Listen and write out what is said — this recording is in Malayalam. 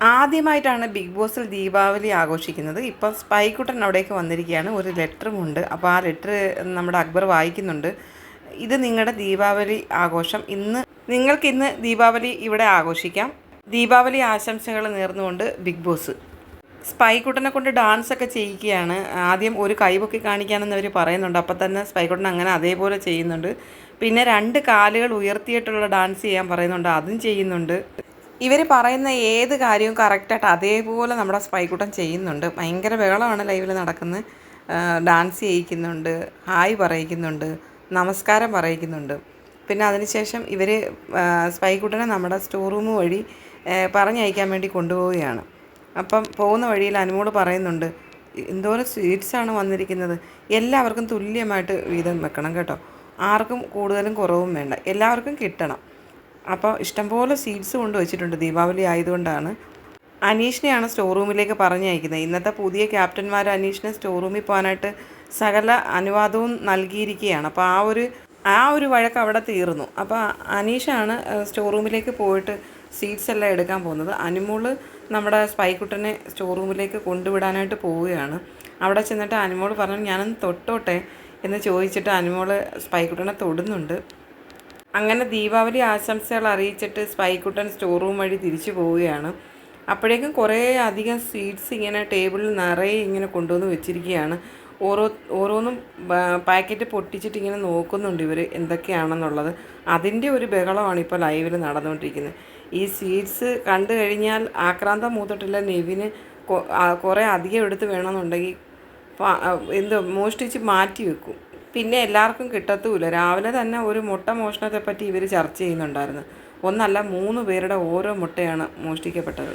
ആദ്യമായിട്ടാണ് ബിഗ് ബോസിൽ ദീപാവലി ആഘോഷിക്കുന്നത്. ഇപ്പം സ്പൈക്കുട്ടൻ അവിടേക്ക് വന്നിരിക്കുകയാണ്. ഒരു ലെറ്ററുമുണ്ട് അപ്പോൾ ആ ലെറ്റർ നമ്മുടെ അക്ബർ വായിക്കുന്നുണ്ട്. ഇത് നിങ്ങളുടെ ദീപാവലി ആഘോഷം. ഇന്ന് നിങ്ങൾക്ക് ഇന്ന് ദീപാവലി ഇവിടെ ആഘോഷിക്കാം. ദീപാവലി ആശംസകൾ നേർന്നുകൊണ്ട് ബിഗ് ബോസ്. സ്പൈക്കുട്ടനെ കൊണ്ട് ഡാൻസ് ഒക്കെ ചെയ്യിക്കുകയാണ്. ആദ്യം ഒരു കൈപൊക്കി കാണിക്കാനെന്ന് അവർ പറയുന്നുണ്ട്. അപ്പം തന്നെ സ്പൈക്കുട്ടൻ അങ്ങനെ അതേപോലെ ചെയ്യുന്നുണ്ട്. പിന്നെ രണ്ട് കാലുകൾ ഉയർത്തിയിട്ടുള്ള ഡാൻസ് ചെയ്യാൻ പറയുന്നുണ്ട്. അതും ചെയ്യുന്നുണ്ട്. ഇവർ പറയുന്ന ഏത് കാര്യവും കറക്റ്റായിട്ട് അതേപോലെ നമ്മുടെ സ്പൈക്കൂട്ടം ചെയ്യുന്നുണ്ട്. ഭയങ്കര ബഹളമാണ് ലൈവിൽ നടക്കുന്നത് ഡാൻസ് ചെയ്യിക്കുന്നുണ്ട് ഹായ് പറയിക്കുന്നുണ്ട് നമസ്കാരം പറയിക്കുന്നുണ്ട്. പിന്നെ അതിനുശേഷം ഇവർ സ്പൈക്കുട്ടനെ നമ്മുടെ സ്റ്റോർ റൂം വഴി പറഞ്ഞയക്കാൻ വേണ്ടി കൊണ്ടുപോവുകയാണ്. അപ്പം പോകുന്ന വഴിയിൽ അനുമോട് പറയുന്നുണ്ട് എന്തോരം സ്വീറ്റ്സാണ് വന്നിരിക്കുന്നത്. എല്ലാവർക്കും തുല്യമായിട്ട് വീതം വെക്കണം കേട്ടോ. ആർക്കും കൂടുതലും കുറവും വേണ്ട. എല്ലാവർക്കും കിട്ടണം. അപ്പോൾ ഇഷ്ടംപോലെ സീഡ്സ് കൊണ്ട് വെച്ചിട്ടുണ്ട് ദീപാവലി ആയതുകൊണ്ടാണ്. അനീഷിനെയാണ് സ്റ്റോർ റൂമിലേക്ക് പറഞ്ഞയക്കുന്നത്. ഇന്നത്തെ പുതിയ ക്യാപ്റ്റന്മാർ അനീഷിനെ സ്റ്റോർ റൂമിൽ പോകാനായിട്ട് സകല അനുവാദവും നൽകിയിരിക്കുകയാണ്. അപ്പോൾ ആ ഒരു ആ ഒരു വഴക്ക് അവിടെ തീർന്നു. അപ്പോൾ അനീഷാണ് സ്റ്റോർ റൂമിലേക്ക് പോയിട്ട് സീറ്റ്സ് എല്ലാം എടുക്കാൻ പോകുന്നത്. അനുമോൾ നമ്മുടെ സ്പൈക്കുട്ടനെ സ്റ്റോർ റൂമിലേക്ക് കൊണ്ടുവിടാനായിട്ട് പോവുകയാണ്. അവിടെ ചെന്നിട്ട് അനുമോൾ പറഞ്ഞു ഞാനൊന്ന് തൊട്ടോട്ടെ എന്ന് ചോദിച്ചിട്ട് അനുമോൾ സ്പൈക്കുട്ടനെ തൊടുന്നുണ്ട്. അങ്ങനെ ദീപാവലി ആശംസകൾ അറിയിച്ചിട്ട് സ്പൈക്കുട്ടൻ സ്റ്റോർ റൂം വഴി തിരിച്ചു പോവുകയാണ്. അപ്പോഴേക്കും കുറേ അധികം സ്വീറ്റ്സ് ഇങ്ങനെ ടേബിളിൽ നിറയെ ഇങ്ങനെ കൊണ്ടുവന്ന് വെച്ചിരിക്കുകയാണ്. ഓരോ ഓരോന്നും പാക്കറ്റ് പൊട്ടിച്ചിട്ട് ഇങ്ങനെ നോക്കുന്നുണ്ട് ഇവർ എന്തൊക്കെയാണെന്നുള്ളത്. അതിന്റെ ഒരു ബഹളമാണ് ഇപ്പോൾ ലൈവിൽ നടന്നുകൊണ്ടിരിക്കുന്നത്. ഈ സ്വീറ്റ്സ് കണ്ടു കഴിഞ്ഞാൽ ആക്രാന്തം മൂത്തിട്ടില്ല. നെവിന് കുറേ അധികം എടുത്ത് വേണമെന്നുണ്ടെങ്കിൽ എന്ത് മോഷ്ടിച്ച് മാറ്റി വെക്കും. പിന്നെ എല്ലാവർക്കും കിട്ടത്തുമില്ല രാവിലെ തന്നെ ഒരു മുട്ട മോഷണത്തെപ്പറ്റി ഇവർ ചർച്ച ചെയ്യുന്നുണ്ടായിരുന്നു. ഒന്നല്ല മൂന്ന് പേരുടെ ഓരോ മുട്ടയാണ് മോഷ്ടിക്കപ്പെട്ടത്.